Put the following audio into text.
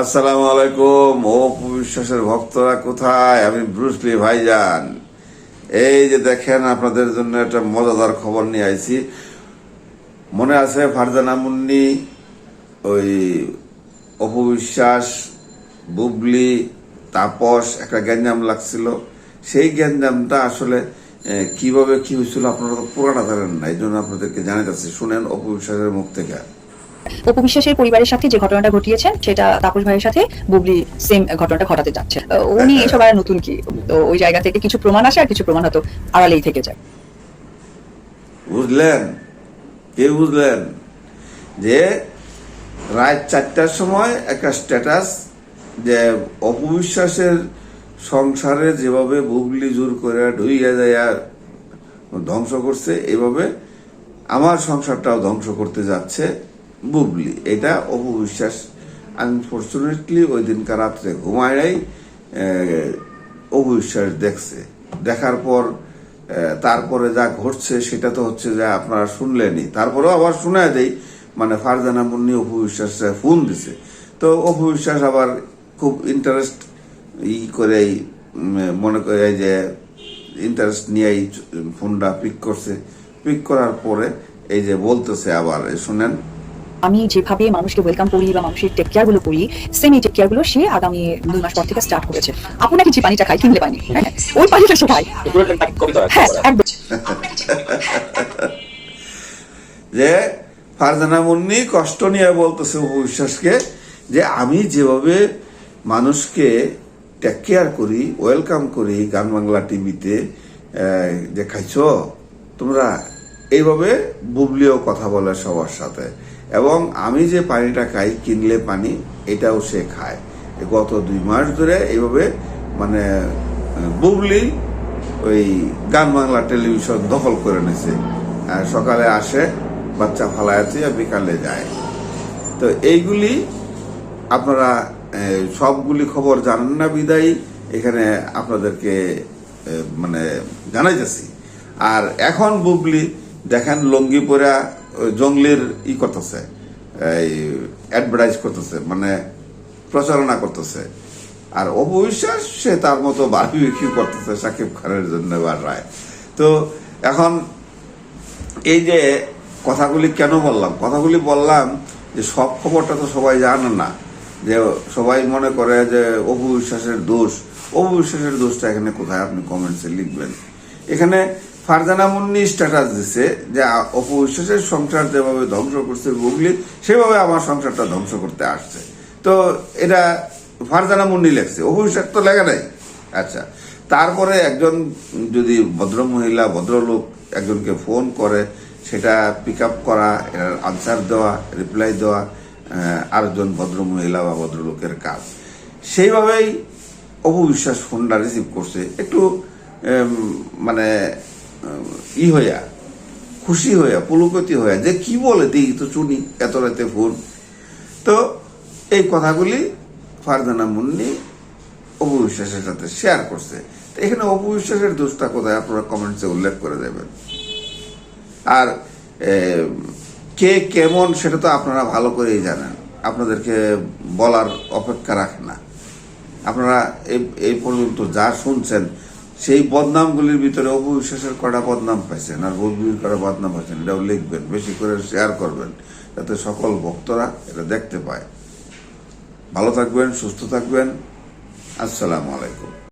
আসসালামু আলাইকুম। ও বিশ্বাসের ভক্তরা কোথায়? আমি ব্রুসলি ভাইজান। এই যে দেখেন, আপনাদের জন্য একটা মজাদার খবর নিয়ে আইছি। মনে আছে ফারজানা মুন্নি, ওই অপবিশ্বাস বুবলি, তাপস, একটা গ্যাঞ্জাম লাগছিল। সেই গ্যাঞ্জামটা আসলে কীভাবে কি হয়েছিল আপনারা তো পুরাটা জানেন না এই জন্য আপনাদেরকে জানাইতেছি শুনেন অপবিশ্বাসের মুখ থেকে। অপু বিশ্বাসের পরিবারের সাথে যে ঘটনাটা ঘটিয়েছে সেটা তাপস ভাইয়ের সাথে বুবলি সেম ঘটনাটা ঘটাতে যাচ্ছে উনি এসব আর নতুন কি? তো ওই জায়গা থেকে কিছু প্রমাণ আসে আর কিছু প্রমাণ হয়তো আড়ালেই থেকে যায়। বুঝলেন? কে বুঝলেন? যে রাত চারটার সময় একটা স্ট্যাটাস যে অপবিশ্বাসের সংসারে যেভাবে বুবলি জোর করে ঢুইয়া যায় ধ্বংস করছে, এভাবে আমার সংসারটাও ধ্বংস করতে যাচ্ছে। বুবলি। এটা অপবিশ্বাস। আনফর্চুনেটলি ওই দিনকার রাত্রে ঘুমায় অপবিশ্বাস দেখছে। দেখার পর তারপরে যা ঘটছে, সেটা তো হচ্ছে যে আপনারা শুনলেনই। তারপরেও আবার শোনায় দেই মানে ফারজানা মুন্নি অপবিশ্বাস ফোন দিছে। তো অপবিশ্বাস আবার খুব ইন্টারেস্ট ই করে মনে করে যে ইন্টারেস্ট নিয়ে এই ফোনটা পিক করছে। পিক করার পরে এই যে বলতেছে আবার শুনেন। আমি যেভাবে মানুষকে ওয়েলকাম করি বা মানুষের টেক কেয়ারগুলো করি সেম এই টেক কেয়ারগুলো সে আগামী দুই মাস পর থেকে স্টার্ট করেছে। আপু নাকি যে পানিটা খাই কিনলে পানি? হ্যাঁ ওই পানিটা সে খায়। হ্যাঁ একদম। যে ফারজানা মুন্নি কষ্ট নিয়ে বলতেছে উপবিশ্বাসকে যে আমি যেভাবে মানুষকে টেক কেয়ার করি ওয়েলকাম করি গান বাংলা টিভিতে যে খাইছ তোমরা এইভাবে বুবলিও কথা বলে সবার সাথে। এবং আমি যে পানিটা খাই, কিনলে পানি, এটাও সে খায়। গত দুই মাস ধরে এইভাবে মানে বুবলি ওই গান বাংলা টেলিভিশন দখল করে নিছে। সকালে আসে, বাচ্চা ফালায় আছে আর বিকালে যায়। তো এইগুলি আপনারা সবগুলি খবর জানেন না বিদায়ী, এখানে আপনাদেরকে মানে জানাইতেছি। আর এখন বুবলি দেখেন লঙ্গি পরা জঙ্গলির ই করতেছে, এই অ্যাডভার্টাইজ করতেছে মানে প্রচারণা করতেছে। আর অপবিশ্বাস সে তার মতো বাড়ি করতেছে সাকিব খানের জন্য বাড়ায় তো এখন এই যে কথাগুলি কেন বললাম? কথাগুলি বললাম যে সব খবরটা তো সবাই জানে না, যে সবাই মনে করে যে অপু বিশ্বাসের দোষ অপু বিশ্বাসের দোষটা এখানে কোথায়? আপনি কমেন্টসে লিখবেন। এখানে ফারজানা মুন্নি স্ট্যাটাস দিছে যে, আ- অপু বিশ্বাসের সংসার যেভাবে ধ্বংস করছে গুগলি, সেভাবে আমার সংসারটা ধ্বংস করতে আসছে। তো এটা ফারজানা মুন্নি লেখছে। অপু বিশ্বাস তো লেখা নাই। আচ্ছা তারপরে একজন যদি ভদ্র মহিলা, ভদ্রলোক একজনকে ফোন করে, সেটা পিক আপ করা এটার আনসার দেওয়া রিপ্লাই দেওয়া আরেকজন ভদ্র মহিলা বা ভদ্রলোকের কাজ। সেইভাবেই অপবিশ্বাস ফোনটা রিসিভ করছে। একটু মানে ই হইয়া, খুশি হইয়া, পুলকতি হইয়া, যে কি বলে দিই তো চুনি, এত রাতে ফোন তো এই কথাগুলি ফারজানা মুন্নি অপবিশ্বাসের সাথে শেয়ার করছে। তো এখানে অপবিশ্বাসের দোষটা কোথায় আপনারা কমেন্টসে উল্লেখ করে দেবেন। আর কে কেমন সেটা তো আপনারা ভালো করেই জানেন। আপনাদেরকে বলার অপেক্ষা রাখে না। আপনারা এই পর্যন্ত যা শুনছেন সেই বদনামগুলির ভিতরে অপবিশ্বাসের কটা বদনাম পাইছেন, আর বদবির কটা বদনাম পাইছেন, এটাও লিখবেন, বেশি করে শেয়ার করবেন, যাতে সকল ভক্তরা এটা দেখতে পায়। ভালো থাকবেন, সুস্থ থাকবেন, আসসালামু আলাইকুম।